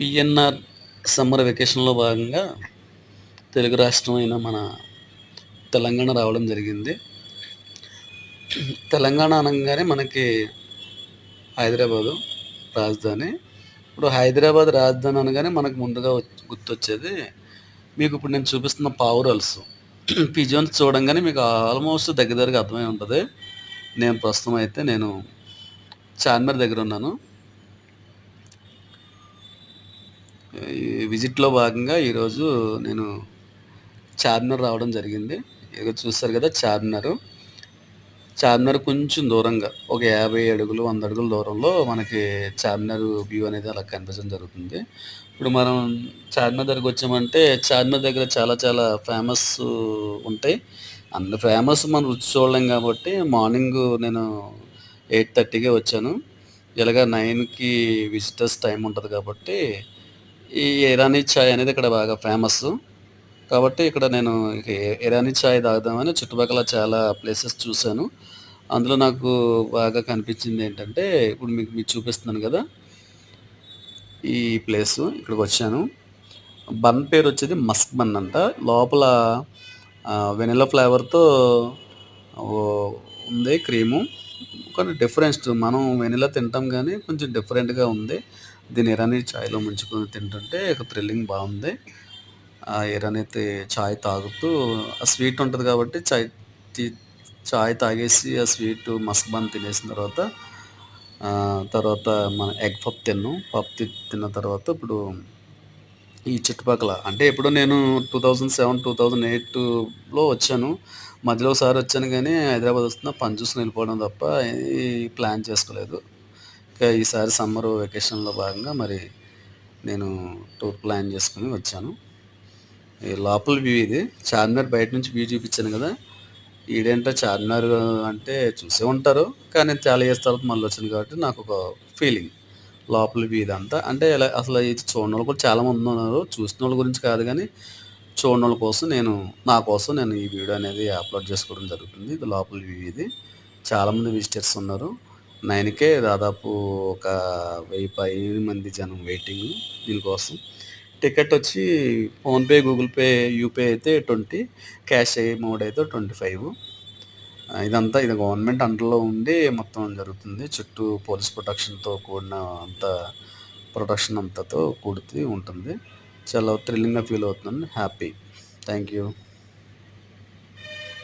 PNR summer వెకేషన్‌లో భాగంగా తెలుగు రాష్ట్రమైన మన తెలంగాణ రావడం జరిగింది. తెలంగాణ అనగానే మనకి హైదరాబాదు రాజధాని. ఇప్పుడు హైదరాబాద్ రాజధాని అనగానే మనకు ముందుగా గుర్తొచ్చేది మీకు ఇప్పుడు నేను చూపిస్తున్న పావురల్స్. పిజోన్స్ చూడంగానే మీకు ఆల్మోస్ట్ దగ్గర దగ్గరగా అర్థమై ఉంటుంది నేను ప్రస్తుతం అయితే నేను చార్మినార్ దగ్గర ఉన్నాను. ఈ విజిట్‌లో భాగంగా ఈరోజు నేను చార్మినార్ రావడం జరిగింది. ఇదిగో చూస్తారు కదా చార్మినార్ చార్మినార్ కొంచెం దూరంగా ఒక 50 అడుగులు, వంద అడుగుల దూరంలో మనకి చార్మినార్ వ్యూ అనేది అలా కనిపించడం జరుగుతుంది. ఇప్పుడు మనం చార్మినార్ దగ్గరకు వచ్చామంటే చార్మినార్ దగ్గర చాలా చాలా ఫేమస్ ఉంటాయి. అందులో ఫేమస్ మనం రుచి చూడలేం కాబట్టి మార్నింగ్ నేను 8:30కే వచ్చాను. ఇలాగ నైన్కి విజిటర్స్ టైం ఉంటుంది కాబట్టి ఈ ఇరానీ చాయ్ అనేది ఇక్కడ బాగా ఫేమస్. కాబట్టి ఇక్కడ నేను ఇరానీ చాయ్ తాగుదామని చుట్టుపక్కల చాలా ప్లేసెస్ చూశాను అందులో నాకు బాగా కనిపించింది ఏంటంటే ఇప్పుడు మీకు మీకు చూపిస్తున్నాను కదా! ఈ ప్లేసు ఇక్కడికొచ్చాను. బన్ పేరు వచ్చేది మస్క్ బన్ అంట. లోపల వెనిలా ఫ్లేవర్‌తో ఉంది క్రీము. కానీ డిఫరెన్స్ మనం వెనిలా తింటాం కానీ కొంచెం డిఫరెంట్‌గా ఉంది. దీని ఇరానీ చాయ్‌లో ముంచుకొని తింటుంటే ఒక థ్రిల్లింగ్ బాగుంది ఆ ఇరానీ తే చాయ్ తాగుతూ ఆ స్వీట్ ఉంటుంది కాబట్టి చాయ్ చాయ్ తాగేసి ఆ స్వీట్ మస్క్ తినేసిన తర్వాత తర్వాత మన ఎగ్ పప్ తిన్నాం. పప్ తి తిన్న తర్వాత ఇప్పుడు ఈ చుట్టుపక్కల అంటే ఎప్పుడో నేను 2007, 2008లో వచ్చాను. మధ్యలో ఒకసారి వచ్చాను కానీ హైదరాబాద్ వస్తున్నా పని చూసుకుని వెళ్ళిపోవడం తప్ప ప్లాన్ చేసుకోలేదు. ఇంకా ఈసారి సమ్మర్ వెకేషన్‌లో భాగంగా మరి నేను టూర్ ప్లాన్ చేసుకుని వచ్చాను. ఈ లోపల వ్యూ ఇది. చార్మినార్ బయట నుంచి వ్యూ చూపించాను కదా! ఈడేంటో చార్మినార్ అంటే చూసే ఉంటారు. కానీ చాలా ఇయర్స్ తర్వాత మళ్ళొచ్చాను కాబట్టి నాకు ఒక ఫీలింగ్. లోపల వ్యూ ఇదంతా. అంటే ఇలా అసలు ఇది చూడనోళ్ళు కూడా చాలామంది ఉన్నారు. చూసిన వాళ్ళ గురించి కాదు కానీ చూడడం కోసం నేను నా కోసం నేను ఈ వీడియో అనేది అప్‌లోడ్ చేసుకోవడం జరుగుతుంది. ఇది లోపల వ్యూ ఇది. చాలామంది విజిటర్స్ ఉన్నారు. నైన్కే దాదాపు ఒక 1000 పైన మంది జనం వెయిటింగ్ దీనికోసం. టికెట్ వచ్చి ఫోన్‌పే, గూగుల్ పే, యూపీఐ అయితే 20 క్యాష్ మోడ్ అయితే ట్వంటీ ఫైవ్ ఇదంతా ఇది గవర్నమెంట్ అండర్‌లో ఉండి మొత్తం జరుగుతుంది. చుట్టూ పోలీస్ ప్రొటెక్షన్‌తో కూడిన అంత ప్రొటెక్షన్ అంతతో కూడుతూ ఉంటుంది. చాలా థ్రిల్లింగ్‌గా ఫీల్ అవుతున్నాను. హ్యాపీ. Thank you.